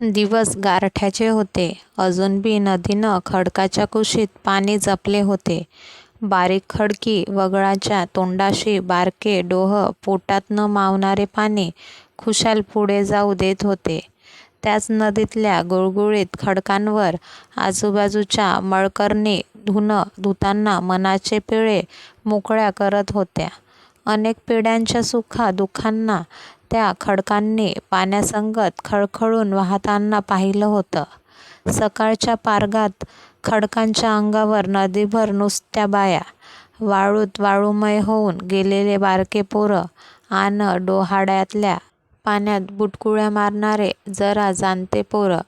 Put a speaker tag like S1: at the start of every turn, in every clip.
S1: दिवस गारठ्याचे होते. अजून बी नदीनं खडकाच्या कुशीत पाणी जपले होते. बारीक खडकी वगळाच्या तोंडाशी बारके डोह पोटात न मावणारे पाणी खुशाल पुढे जाऊ देत होते. त्याच नदीतल्या गुळगुळीत खडकांवर आजूबाजूच्या मळकरणी धुणं धुताना मनाचे पिळे मोकळ्या करत होत्या. अनेक पिढ्यांच्या सुखा-दुःखांना त्या खडकांनी पाण्यासंगत खळखळून वाहताना पाहिलं होतं. सकाळच्या पारगात खडकांच्या अंगावर नदीभर नुसत्या बाया, वाळूत वाळूमय होऊन गेलेले बारके पोरं आन डोहाळ्यातल्या पाण्यात बुटकुळ्या मारणारे जरा जाणते पोरं,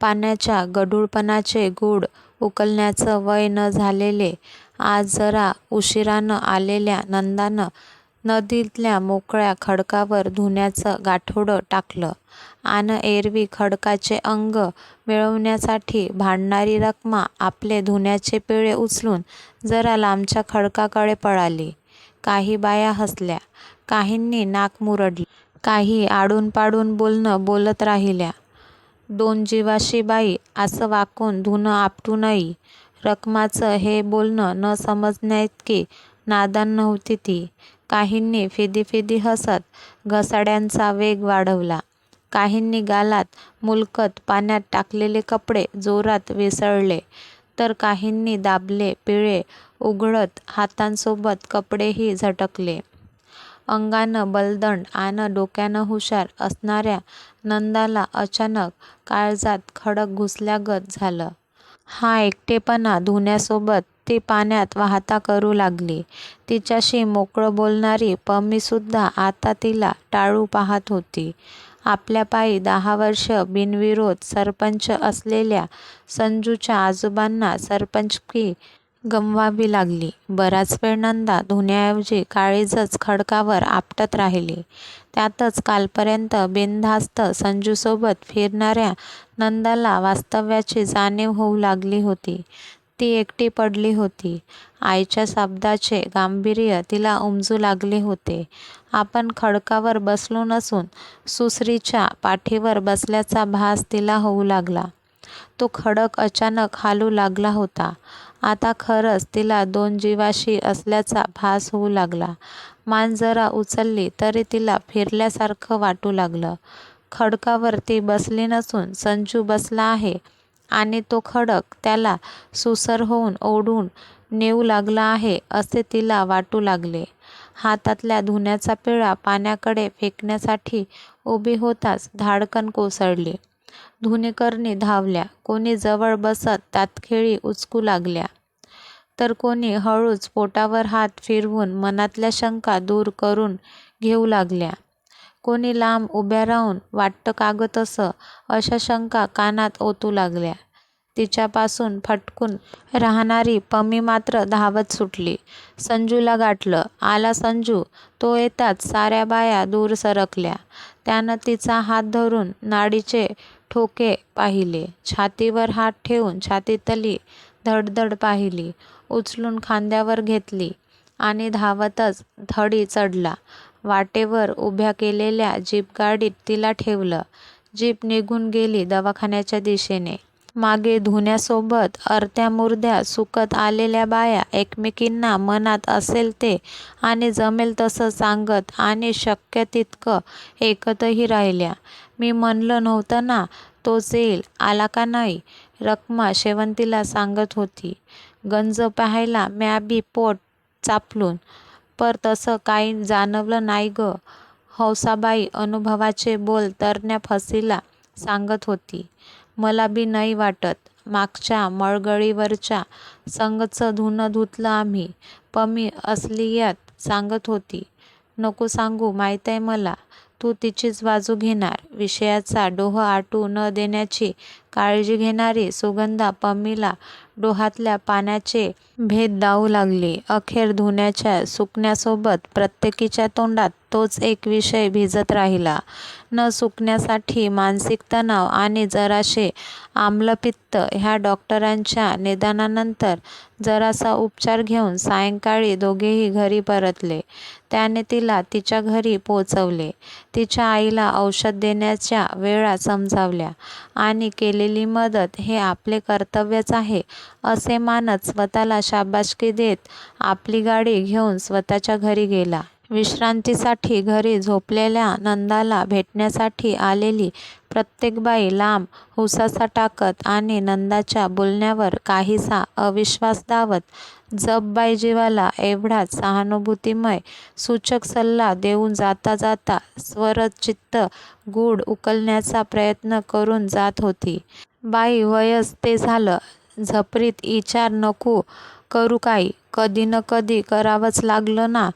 S1: पाण्याच्या गढूळपणाचे गूढ उकलण्याचं वय न झालेले, आज जरा उशिरानं आलेल्या नंदानं नदीतल्या मोकळ्या खडकावर धुण्याचं गाठोडं टाकलं आणि एरवी खडकाचे अंग मिळवण्यासाठी भांडणारी रखमा आपले धुण्याचे पिळे उचलून जरा लांबच्या खडकाकडे पळाली. काही बाया हसल्या, काहींनी नाक मुरडलं. काही आडूनपाडून बोलणं बोलत राहिल्या. दोन जीवाशी बाई, असं वाकून धुणं आपटूनही रखमाचं हे बोलणं न समजण्याइतकी नादान नव्हती ती. काहींनी फिदी-फिदी हसत घसाड्यांचा वेग वाढवला. काहींनी गालात मुलकत पाण्यात टाकलेले कपडे जोरात वेसळले तर काहींनी दाबले पिळे उघडत हातांसोबत कपडेही झटकले. अंगानं बलदंड आणि डोक्यानं हुशार असणाऱ्या नंदाला अचानक काळजात खडक घुसल्यागत झालं. हा एकटेपणा धुण्यासोबत ती पाण्यात वाहता करू लागली. तिच्याशी मोकळं बोलणारी पम्मीसुद्धा आता तिला टाळू पाहात होती. आपल्या पायी दहा वर्ष बिनविरोध सरपंच असलेल्या संजूच्या आजोबांना सरपंचकी गमवावी लागली. बराच वेळ नंदा धुण्याऐवजी काळीजच खडकावर आपटत राहिली. त्यातच कालपर्यंत बिनधास्त संजूसोबत फिरणाऱ्या नंदाला वास्तव्याची जाणीव होऊ लागली होती. ती एकटी पडली होती. आईच्या शब्दाचे गांभीर्य तिला उमजू लागले होते. आपण खडकावर बसलो नसून सुसरीच्या पाठीवर बसल्याचा भास तिला होऊ लागला. तो खडक अचानक हालू लागला होता. आता खरंच तिला दोन जीवाशी असल्याचा भास होऊ लागला. मान जरा उचलली तरी तिला फिरल्यासारखं वाटू लागलं. खडकावर ती बसली नसून संजू बसला आहे आणि तो खडक त्याला सुसर होऊन ओढून नेऊ लागला आहे असे तिला वाटू लागले. हातातल्या धुण्याचा पिळा पाण्याकडे फेकण्यासाठी उभी होताच धाडकन कोसळली. धुणेकरणी धावल्या. कोणी जवळ बसत तातखिळी उचकू लागल्या, तर कोणी हळूच पोटावर हात फिरवून मनातल्या शंका दूर करून घेऊ लागल्या. कोणी लांब उभ्या राहून वाटतं का गं तसं, अशा शंका कानात ओतू लागल्या. तिच्यापासून फटकून राहणारी पम्मी मात्र धावत सुटली. संजूला गाठलं. आला संजू. तो येताच साऱ्या बाया दूर सरकल्या. त्यानं तिचा हात धरून नाडीचे ठोके पाहिले. छातीवर हात ठेवून छातीतली धडधड पाहिली. उचलून खांद्यावर घेतली आणि धावतच धडी चढला. वाटेवर उभ्या केलेल्या जीपगाडीत तिला ठेवलं. जीप निघून गेली दवाखान्याच्या दिशेने. मागे धुण्यासोबत अर्ध्या-मुर्ध्या सुकत आलेल्या बाया एकमेकींना मनात असेल ते आणि जमेल तसं सांगत आणि शक्य तितकं ऐकतही राहिल्या. मी म्हणलं नव्हतं ना तोच येईल, आला का नाही? रखमा शेवंतीला सांगत होती. गंज पाहायला म्या बी पोट चापलून, पर तसं काही जाणवलं नाही गं. हौसाबाई अनुभवाचे बोल तरण्या फसीला सांगत होती. मला बी नाही वाटत. मागच्या मळगळीवरच्या संगचं धुणं धुतलं आम्ही, पम्मी असलियात सांगत होती. नको सांगू माहीतय मला. तू तिचीच बाजू घेणार. विषयाचा डोह आटू न देण्याची काळजी घेणारी सुगंधा पम्मीला डोहातल्या पाण्याचे भेद दावू लागली. अखेर धुण्याच्या सुकण्यासोबत प्रत्येकीच्या तोंडात तोच एक विषय भिजत राहिला. न सुकण्यासाठी मानसिक तणाव आणि जराशे आम्लपित्त ह्या डॉक्टरांच्या निदानानंतर जरासा उपचार घेऊन सायंकाळी दोघेही घरी परतले. त्याने तिला तिच्या घरी पोचवले. तिच्या आईला औषध देण्याच्या वेळा समजावल्या आणि केले केलेली मदत हे आपले कर्तव्यच आहे असे मानत स्वतःला शाबासकी देत आपली गाडी घेऊन स्वतःच्या घरी गेला. विश्रांतीसाठी घरी झोपलेल्या नंदाला भेटण्यासाठी आलेली प्रत्येक बाई लांब हुसासा टाकत आणि नंदाच्या बोलण्यावर काहीसा अविश्वास दावत जपबाई जीवाला एवढाच सहानुभूतीमय सूचक सल्ला देऊन जाता जाता स्वरचित्त गूढ उकलण्याचा प्रयत्न करून जात होती. बाई वयच ते झालं. झपरीत इचार नको करू काही कधी न कधी करावंच लागलं ना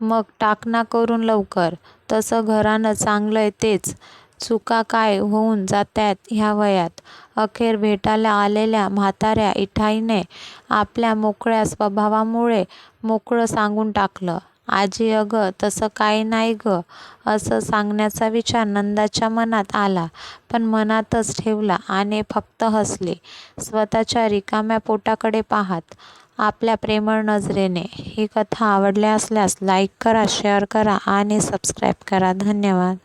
S1: मग टाक ना करून लवकर. तसं घरानं चांगलंय तेच. चुका काय होऊन जात्यात ह्या वयात. अखेर भेटायला आलेल्या म्हाताऱ्या इठाईने आपल्या मोकळ्या स्वभावामुळे मोकळं सांगून टाकलं. आजी अगं तसं काही नाही गं असं सांगण्याचा विचार नंदाच्या मनात आला पण मनातच ठेवला आणि फक्त हसली स्वतःच्या रिकाम्या पोटाकडे पाहात. आपल्या प्रेमळ नजरेने. ही कथा आवडल्या असल्यास लाईक करा शेअर करा आणि सबस्क्राईब करा. धन्यवाद.